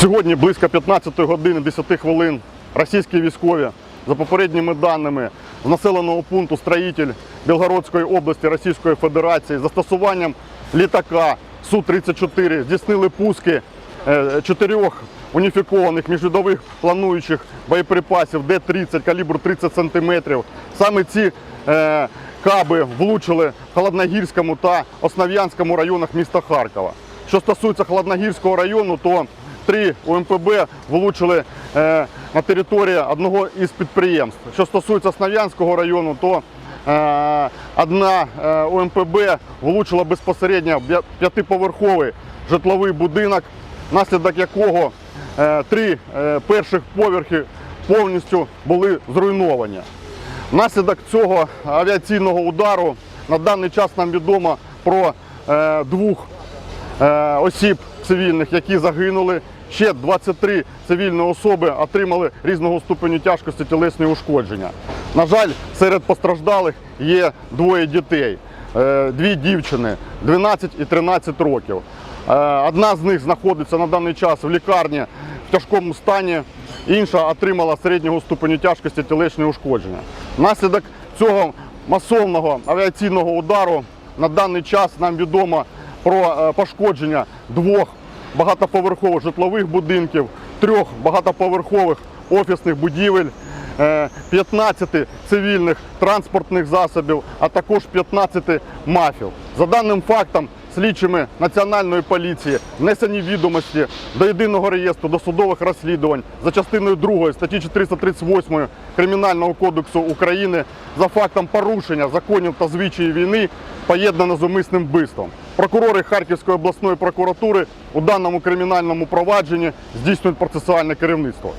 Сьогодні близько 15 години 10 хвилин російські військові, за попередніми даними, з населеного пункту Строїтель Білгородської області Російської Федерації застосуванням літака Су-34 здійснили пуски е, чотирьох уніфікованих міжвідових плануючих боєприпасів Д-30 калібру 30 см. Саме ці е, каби влучили в Холодногірському та Основ'янському районах міста Харкова. Що стосується Холодногірського району, то три УМПБ влучили е, на території одного із підприємств. Що стосується Основ'янського району, то е, одна е, УМПБ влучила безпосередньо п'ятиповерховий житловий будинок, внаслідок якого е, три е, перших поверхи повністю були зруйновані. Внаслідок цього авіаційного удару на даний час нам відомо про е, двох е, осіб цивільних, які загинули. Ще 23 цивільні особи отримали різного ступеню тяжкості тілесні ушкодження. На жаль, серед постраждалих є двоє дітей, е, дві дівчини 12 і 13 років. Е, Одна з них знаходиться на даний час в лікарні в тяжкому стані, інша отримала середнього ступеню тяжкості тілесні ушкодження. Внаслідок цього масовного авіаційного удару на даний час нам відомо про е, пошкодження двох багатоповерхових житлових будинків, трьох багатоповерхових офісних будівель, е, 15 цивільних транспортних засобів, а також 15 мафів. За даним фактом, слідчими Національної поліції внесені відомості до єдиного реєстру досудових розслідувань за частиною 2 статті 438 Кримінального кодексу України за фактом порушення законів та звичаїв війни, поєднано з умисним вбивством. Прокурори Харківської обласної прокуратури у даному кримінальному провадженні здійснюють процесуальне керівництво.